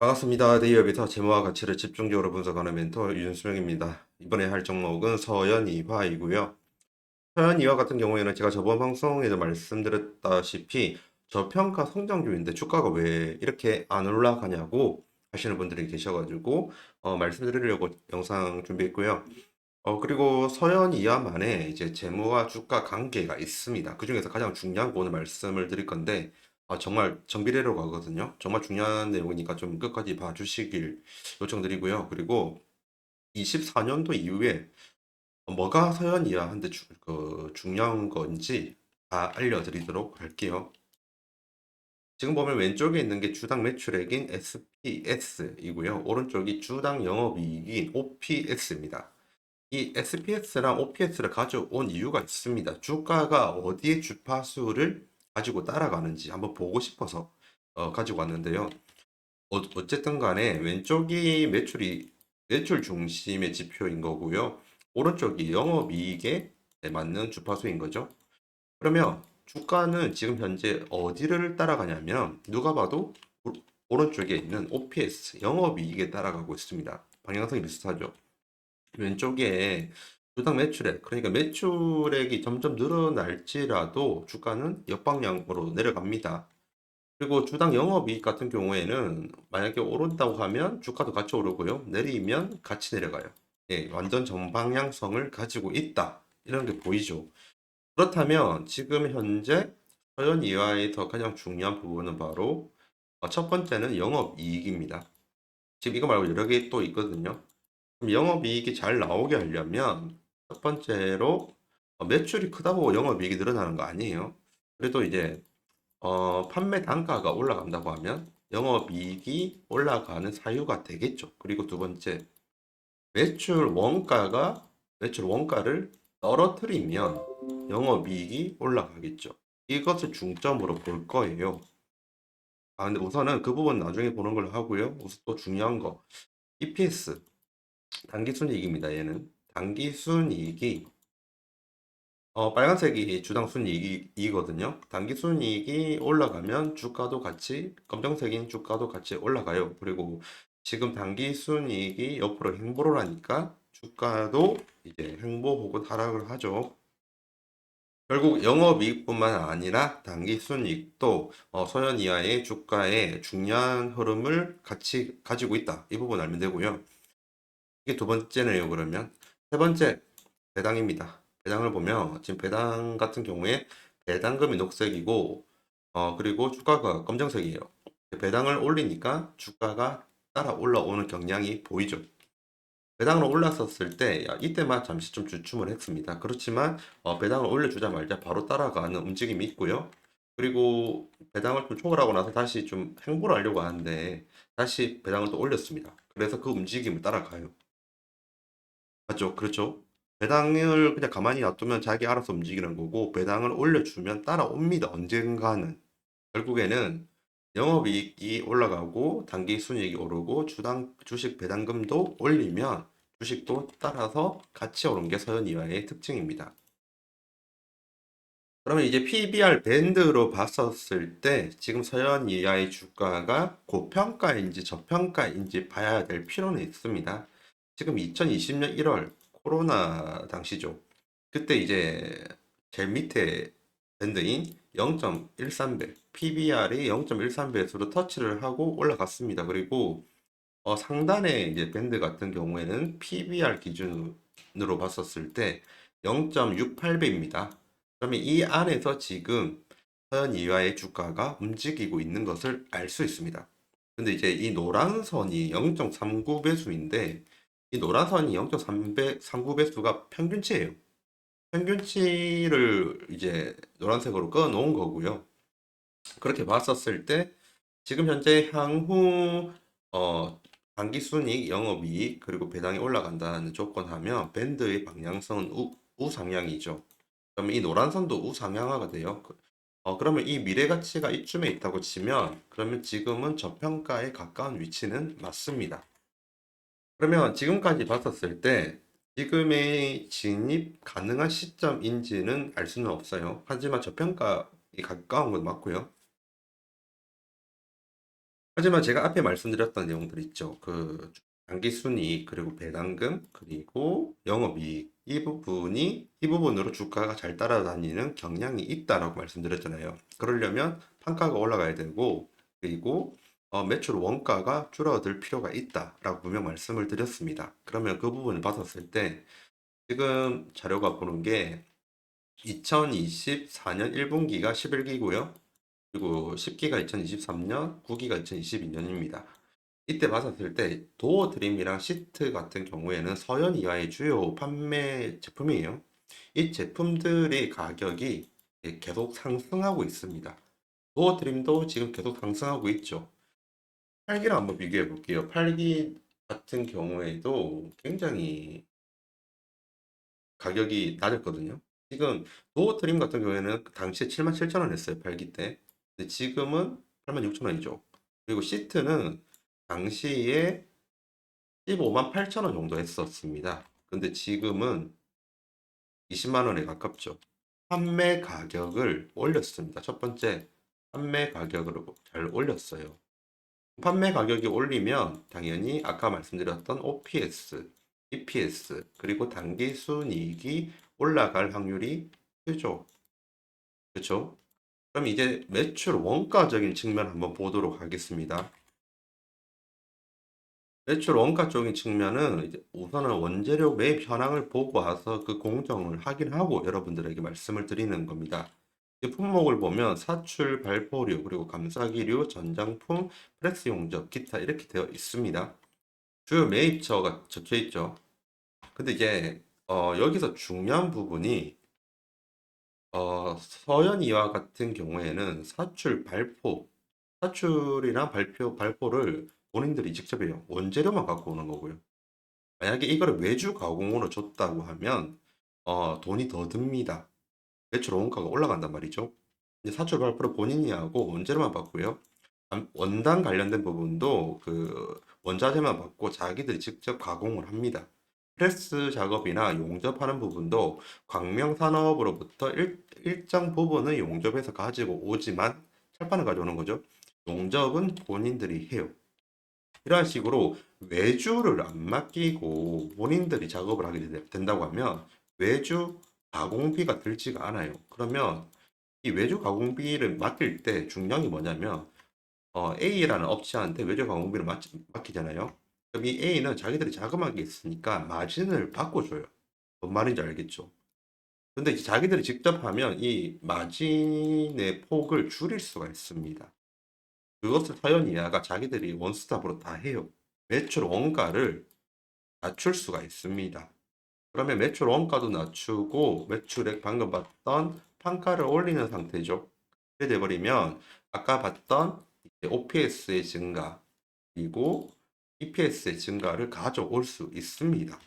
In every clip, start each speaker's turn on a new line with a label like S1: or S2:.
S1: 반갑습니다. 데이업에서 재무와 가치를 집중적으로 분석하는 멘토 윤수명입니다. 이번에 할 종목은 서연이화이고요. 서연이화 같은 경우에는 제가 저번 방송에도 말씀드렸다시피 저평가 성장주인데 주가가 왜 이렇게 안 올라가냐고 하시는 분들이 계셔가지고 어, 말씀드리려고 영상 준비했고요. 어, 그리고 서연이화만의 이제 재무와 주가 관계가 있습니다. 그 중에서 가장 중요한 거 오늘 말씀을 드릴 건데 아, 정말 정비례로 가거든요. 정말 중요한 내용이니까 좀 끝까지 봐주시길 요청드리고요. 그리고 24년도 이후에 뭐가 서연이야 한데 주, 그 중요한 건지 다 알려드리도록 할게요. 지금 보면 왼쪽에 있는 게 주당 매출액인 SPS이고요. 오른쪽이 주당 영업이익인 OPS입니다. 이 SPS랑 OPS를 가져온 이유가 있습니다. 주가가 어디에 주파수를 가지고 따라가는지 한번 보고 싶어서 어, 가지고 왔는데요. 어, 어쨌든 간에 왼쪽이 매출이 매출 중심의 지표인 거고요. 오른쪽이 영업이익에 맞는 주파수인 거죠. 그러면 주가는 지금 현재 어디를 따라가냐면 누가 봐도 오- 오른쪽에 있는 OPS 영업이익에 따라가고 있습니다. 방향성이 비슷하죠. 왼쪽에 주당 매출액, 그러니까 매출액이 점점 늘어날지라도 주가는 역방향으로 내려갑니다. 그리고 주당 영업이익 같은 경우에는 만약에 오른다고 하면 주가도 같이 오르고요. 내리면 같이 내려가요. 예, 완전 정방향성을 가지고 있다. 이런 게 보이죠. 그렇다면 지금 현재 서현 이하에서 가장 중요한 부분은 바로 어, 첫 번째는 영업이익입니다. 지금 이거 말고 여러 개 또 있거든요. 영업이익이 잘 나오게 하려면 첫 번째로 어, 매출이 크다 보고 영업이익이 늘어나는 거 아니에요. 그래도 이제 어, 판매 단가가 올라간다고 하면 영업이익이 올라가는 사유가 되겠죠. 그리고 두 번째, 매출 원가가 매출 원가를 떨어뜨리면 영업이익이 올라가겠죠. 이것을 중점으로 볼 거예요. 아, 근데 우선은 그 부분 나중에 보는 걸로 하고요. 우선 또 중요한 거, EPS, 단기순이익입니다. 얘는 단기 순이익이 어, 빨간색이 주당 순이익이거든요. 단기 순이익이 올라가면 주가도 같이, 검정색인 주가도 같이 올라가요. 그리고 지금 단기 순이익이 옆으로 횡보를 하니까 주가도 이제 횡보 혹은 하락을 하죠. 결국 영업이익뿐만 아니라 단기 순이익도 어, 소년 이하의 주가의 중요한 흐름을 같이 가지고 있다. 이 부분 알면 되고요. 이게 두 번째 네요. 그러면 세 번째 배당입니다. 배당을 보면 지금 배당 같은 경우에 배당금이 녹색이고 어 그리고 주가가 검정색이에요. 배당을 올리니까 주가가 따라 올라오는 경향이 보이죠. 배당을 올랐었을 때 야, 이때만 잠시 좀 주춤을 했습니다. 그렇지만 어, 배당을 올려주자마자 바로 따라가는 움직임이 있고요. 그리고 배당을 좀 초월하고 나서 다시 좀 행보를 하려고 하는데 다시 배당을 또 올렸습니다. 그래서 그 움직임을 따라가요. 맞죠? 그렇죠? 배당을 그냥 가만히 놔두면 자기 알아서 움직이는 거고 배당을 올려주면 따라옵니다. 언젠가는. 결국에는 영업이익이 올라가고 단기 순이익이 오르고 주당 주식 배당금도 올리면 주식도 따라서 같이 오른 게 서현이와의 특징입니다. 그러면 이제 PBR 밴드로 봤었을 때 지금 서현이와의 주가가 고평가인지 저평가인지 봐야 될 필요는 있습니다. 지금 2020년 1월 코로나 당시죠. 그때 이제 제일 밑에 밴드인 0.13배, PBR이 0.13배수로 터치를 하고 올라갔습니다. 그리고 어, 상단의 이제 밴드 같은 경우에는 PBR 기준으로 봤었을 때 0.68배입니다. 그러면 이 안에서 지금 서현 이하의 주가가 움직이고 있는 것을 알 수 있습니다. 근데 이제 이 노란 선이 0.39배수인데 이 노란 선이 0.3배, 39배수가 평균치예요. 평균치를 이제 노란색으로 꺼 놓은 거고요. 그렇게 봤었을 때 지금 현재 향후 어 단기 순이익, 영업이익 그리고 배당이 올라간다는 조건 하면 밴드의 방향성은 우, 우상향이죠. 그러면 이 노란 선도 우상향화가 돼요. 그- 어 그러면 이 미래 가치가 이쯤에 있다고 치면 그러면 지금은 저평가에 가까운 위치는 맞습니다. 그러면 지금까지 봤었을 때 지금의 진입 가능한 시점인지는 알 수는 없어요. 하지만 저평가에 가까운 건 맞고요. 하지만 제가 앞에 말씀드렸던 내용들 있죠. 그 단기 순이익 그리고 배당금 그리고 영업이익 이 부분이 이 부분으로 주가가 잘 따라다니는 경향이 있다라고 말씀드렸잖아요. 그러려면 판가가 올라가야 되고 그리고 어, 매출 원가가 줄어들 필요가 있다라고 분명 말씀을 드렸습니다. 그러면 그 부분을 봤었을 때 지금 자료가 보는 게 2024년 1분기가 11기고요. 그리고 10기가 2023년, 9기가 2022년입니다. 이때 봤었을 때 도어 드림이랑 시트 같은 경우에는 서현 이하의 주요 판매 제품이에요. 이 제품들의 가격이 계속 상승하고 있습니다. 도어 드림도 지금 계속 상승하고 있죠. 8기랑 한번 비교해 볼게요. 8기 같은 경우에도 굉장히 가격이 낮았거든요. 지금 도어 드림 같은 경우에는 그 당시에 77,000원 했어요. 8기 때. 근데 지금은 86,000 원이죠. 그리고 시트는 당시에 15만 8천 원 정도 했었습니다. 근데 지금은 20만 원에 가깝죠. 판매 가격을 올렸습니다. 첫 번째, 판매 가격을 잘 올렸어요. 판매 가격이 올리면 당연히 아까 말씀드렸던 OPS, EPS, 그리고 단기 순이익이 올라갈 확률이 크죠. 그렇죠? 그럼 이제 매출 원가적인 측면 한번 보도록 하겠습니다. 매출 원가 적인 측면은 우선은 원재료 매입 현황을 보고 와서 그 공정을 확인하고 여러분들에게 말씀을 드리는 겁니다. 이 품목을 보면 사출, 발포류, 그리고 감사기류, 전장품, 프레스 용접, 기타 이렇게 되어 있습니다. 주요 매입처가 적혀 있죠. 근데 이제 어, 여기서 중요한 부분이 어, 서연이와 같은 경우에는 사출, 발포, 사출이나 발표, 발포를 본인들이 직접 해요. 원재료만 갖고 오는 거고요. 만약에 이거를 외주 가공으로 줬다고 하면 어, 돈이 더 듭니다. 매출 원가가 올라간단 말이죠. 이제 사출 발표를 본인이 하고 원재료만 받고요. 감- 원단 관련된 부분도 그 원자재만 받고 자기들이 직접 가공을 합니다. 프레스 작업이나 용접하는 부분도 광명산업으로부터 일, 일정 부분을 용접해서 가지고 오지만 철판을 가져오는 거죠. 용접은 본인들이 해요. 이런 식으로 외주를 안 맡기고 본인들이 작업을 하게 되- 된다고 하면 외주 가공비가 들지가 않아요. 그러면 이 외주 가공비를 맡길 때게 뭐냐면 어, A라는 업체한테 외주 가공비를 맡, 맡기잖아요. 그럼 이 A는 자기들이 자금하게 있으니까 마진을 바꿔줘요. 뭔 말인지 알겠죠? 근데 이제 자기들이 직접 하면 이 마진의 폭을 줄일 수가 있습니다. 그것을 사연 이하가 자기들이 원스톱으로 다 해요. 매출 원가를 낮출 수가 있습니다. 그러면 매출 원가도 낮추고 매출액 방금 봤던 판가를 올리는 상태죠. 그렇게 돼버리면 아까 봤던 OPS의 증가 그리고 EPS의 증가를 가져올 수 있습니다.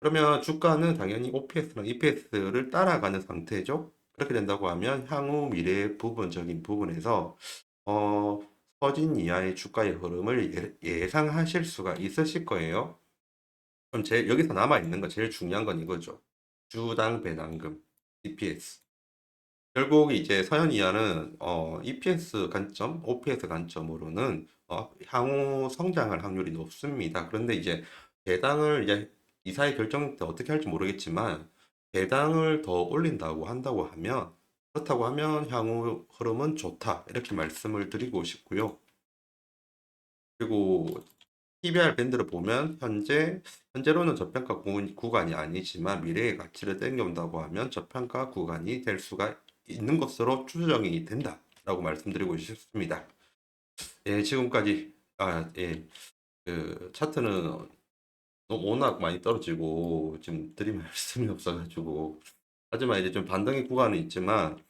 S1: 그러면 주가는 당연히 OPS랑 EPS를 따라가는 상태죠. 그렇게 된다고 하면 향후 미래 부분적인 부분에서 어, 서진 이하의 주가의 흐름을 예- 예상하실 수가 있으실 거예요. 그럼 제 여기서 남아 있는 건 제일 중요한 건 이거죠. 주당 배당금 EPS. 결국 이제 서현 이하는 어, EPS 관점, OPS 관점으로는 어, 향후 성장할 확률이 높습니다. 그런데 이제 배당을 이제 이사의 결정 때 어떻게 할지 모르겠지만 배당을 더 올린다고 한다고 하면 그렇다고 하면 향후 흐름은 좋다 이렇게 말씀을 드리고 싶고요. 그리고 PBR 밴드를 보면 현재 현재로는 저평가 구- 구간이 아니지만 미래의 가치를 땡겨온다고 하면 저평가 구간이 될 수가 있는 것으로 추정이 된다라고 말씀드리고 싶습니다. 예, 지금까지 아, 예, 그 차트는 워낙 많이 떨어지고 지금 드릴 말씀이 없어가지고 하지만 이제 좀 반등의 구간은 있지만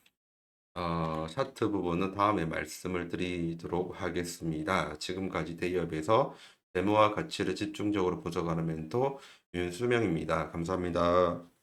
S1: 어, 차트 부분은 다음에 말씀을 드리도록 하겠습니다. 지금까지 대기업에서 재무와 가치를 집중적으로 분석하는 멘토 윤수명입니다. 감사합니다.